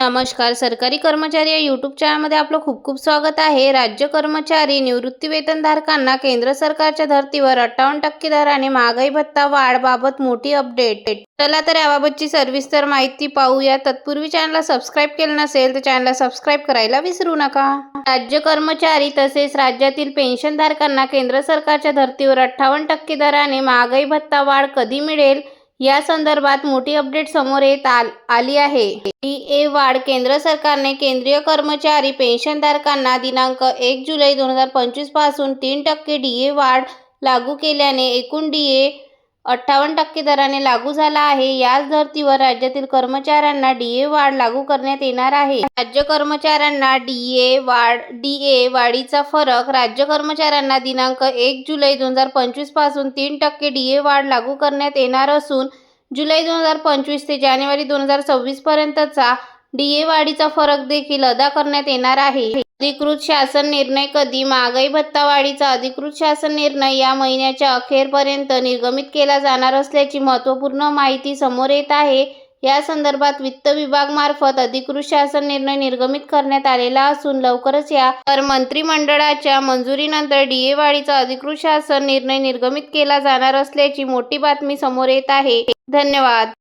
नमस्कार. सरकारी कर्मचारी या यूट्यूब चॅनलमध्ये आपलं खूप खूप स्वागत आहे. राज्य कर्मचारी निवृत्ती वेतनधारकांना केंद्र सरकारच्या धर्तीवर अठ्ठावन्न टक्के दराने महागाई भत्ता वाढबाबत मोठी अपडेट चला तर याबाबतची सविस्तर माहिती पाहूया. तत्पूर्वी चॅनलला सबस्क्राईब केलं नसेल तर चॅनलला सबस्क्राईब करायला विसरू नका. राज्य कर्मचारी तसेच राज्यातील पेन्शनधारकांना केंद्र सरकारच्या धर्तीवर अठ्ठावन्न टक्के दराने महागाई भत्ता वाढ कधी मिळेल? या संदर्भात मोठी अपडेट समोर येत आल आली आहे. डी ए वाढ केंद्र सरकारने केंद्रीय कर्मचारी पेन्शनधारकांना दिनांक एक जुलै दोन हजार पंचवीसपासून तीन टक्के डी ए वाढ लागू केल्याने एकूण डी ए अठ्ठावन्न टक्के दराने लागू झाला आहे. याच धर्तीवर राज्यातील कर्मचाऱ्यांना डी ए वाढ लागू करण्यात येणार आहे. राज्य कर्मचाऱ्यांना डी ए वाढ डी ए वाढीचा फरक राज्य कर्मचाऱ्यांना दिनांक एक जुलै दोन हजार पंचवीसपासून तीन टक्के डी ए वाढ लागू करण्यात येणार असून जुलै दोन हजार पंचवीस ते जानेवारी दोन हजार सव्वीस पर्यंतचा डी ए वाढीचा फरक देखील अदा करण्यात येणार आहे. अधिकृत शासन निर्णय कधी महागाई भत्ता वाढीचा अधिकृत शासन निर्णय या महिन्याच्या अखेरपर्यंत निर्गमित केला जाणार असल्याची महत्त्वपूर्ण माहिती समोर येत आहे. या संदर्भात वित्त विभागमार्फत अधिकृत शासन निर्णय निर्गमित करण्यात आलेला असून लवकरच या तर मंत्रिमंडळाच्या मंजुरीनंतर डीए वाढीचा अधिकृत शासन निर्णय निर्गमित केला जाणार असल्याची मोठी बातमी समोर येत आहे. धन्यवाद.